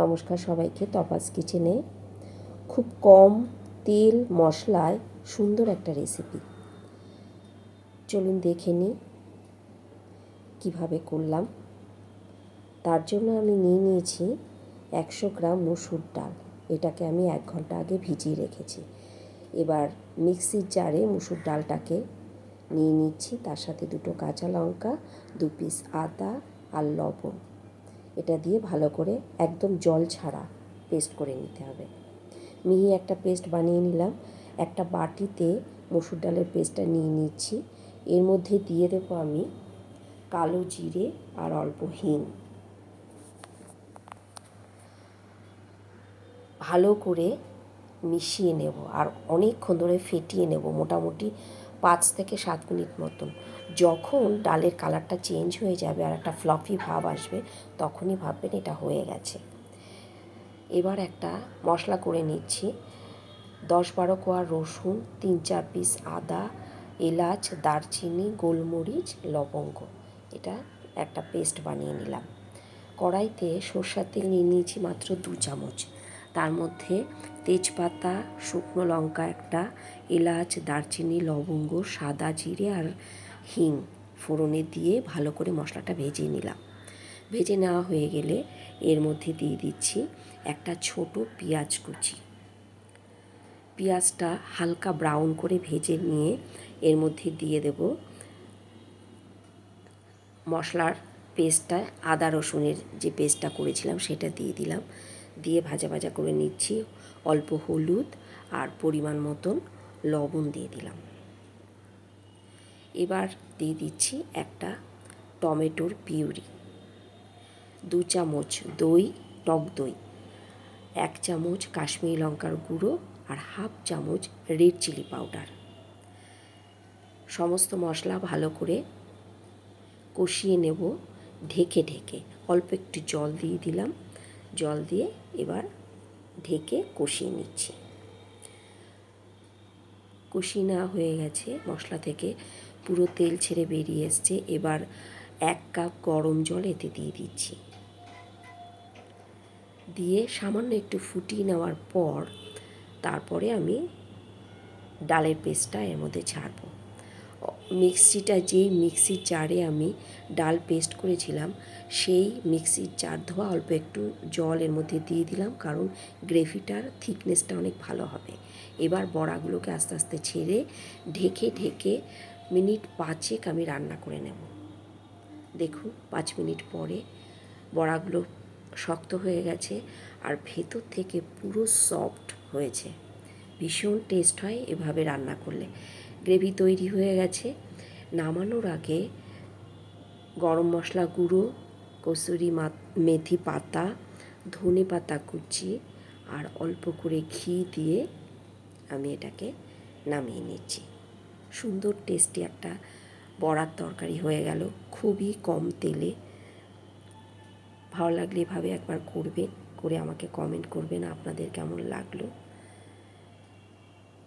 নমস্কার সবাইকে তপাস কিচেনে। খুব কম তেল মশলায় সুন্দর একটা রেসিপি চলুন দেখে নিই কীভাবে করলাম। তার জন্য আমি নিয়ে নিয়েছি একশো গ্রাম মসুর ডাল। এটাকে আমি এক ঘণ্টা আগে ভিজিয়ে রেখেছি। এবার মিক্সির জারে মুসুর ডালটাকে নিয়ে নিচ্ছি। তার সাথে দুটো কাঁচা লঙ্কা, দু পিস আদা আর লবণ। এটা দিয়ে ভালো করে একদম জল ছাড়া পেস্ট করে নিতে হবে। মিহি একটা পেস্ট বানিয়ে নিলাম, একটা বাটিতে মসুর ডালের পেস্টটা নিয়ে নিচ্ছি। এর মধ্যে দিয়ে দেবো আমি কালো জিরে আর অল্প হিং। ভালো করে মিশিয়ে নেব আর অনেকক্ষণ ধরে ফেটিয়ে নেব। মোটামুটি পাঁচ থেকে সাত মিনিট মতন। যখন ডালের কালারটা চেঞ্জ হয়ে যাবে আর একটা ফ্লফি ভাব আসবে, তখনই ভাববেন এটা হয়ে গেছে। এবার একটা মশলা করে নিচ্ছি। দশ বারো কোয়া রসুন, তিন চার পিস আদা, এলাচ, দারচিনি, গোলমরিচ, লবঙ্গ। এটা একটা পেস্ট বানিয়ে নিলাম। কড়াইতে সর্ষার তেল নিয়ে নিয়েছি মাত্র দু চামচ। তার মধ্যে তেজপাতা, শুকনো লঙ্কা একটা, এলাচ, দারচিনি, লবঙ্গ, সাদা জিরে আর হিং ফোড়নে দিয়ে ভালো করে মশলাটা ভেজে নিলাম। ভেজে নেওয়া হয়ে গেলে এর মধ্যে দিয়ে দিচ্ছি একটা ছোট পেঁয়াজ কুচি। পেঁয়াজটা হালকা ব্রাউন করে ভেজে নিয়ে এর মধ্যে দিয়ে দেব মশলার পেস্টটা, আদা রসুনের যে পেস্টটা করেছিলাম সেটা দিয়ে দিলাম। দিয়ে ভাজা ভাজা করে নিচ্ছি। অল্প হলুদ আর পরিমাণ মতন লবণ দিয়ে দিলাম। এবার দিয়ে দিচ্ছি একটা টমেটোর পিউরি। দু চামচ দই, টক দই, এক চামচ কাশ্মীরি লঙ্কার গুঁড়ো আর হাফ চামচ রেড চিলি পাউডার। সমস্ত মশলা ভালো করে কষিয়ে নেব। ঢেকে ঢেকে অল্প একটু জল দিয়ে দিলাম। জল দিয়ে এবার ঢেকে কষিয়ে নিচ্ছি। কষিয়ে না হয়ে গেছে। মশলা থেকে পুরো তেল ছেড়ে বেরিয়ে এসছে। এবার এক কাপ গরম জল এতে দিয়ে দিচ্ছি। দিয়ে সামান্য একটু ফুটিয়ে নেওয়ার পর তারপরে আমি ডালের পেস্টটা এর মধ্যে ছাড়বো। মিক্সিটা যেই মিক্সির জারে আমি ডাল পেস্ট করেছিলাম, সেই মিক্সির জার ধোয়া অল্প একটু জল এর মধ্যে দিয়ে দিলাম, কারণ গ্রেভিটার থিকনেসটা অনেক ভালো হবে। এবার বড়াগুলোকে আস্তে আস্তে ছেড়ে ঢেকে ঢেকে মিনিট পাঁচেক আমি রান্না করে নেব। দেখুন, পাঁচ মিনিট পরে বড়াগুলো শক্ত হয়ে গেছে আর ভেতর থেকে পুরো সফট হয়েছে। ভীষণ টেস্ট হয় এভাবে রান্না করলে। গ্রেভি তৈরি হয়ে গেছে। নামানোর আগে গরম মশলা গুঁড়ো, কসুরি মেথি পাতা, ধনে পাতা কুচি আর অল্প করে ঘি দিয়ে আমি এটাকে নামিয়ে নিচ্ছি। সুন্দর টেস্টি একটা বড়ার তরকারি হয়ে গেল। খুবই কম তেলে। ভালো লাগলে এভাবে একবার করবেন, করে আমাকে কমেন্ট করবেন আপনাদের কেমন লাগল।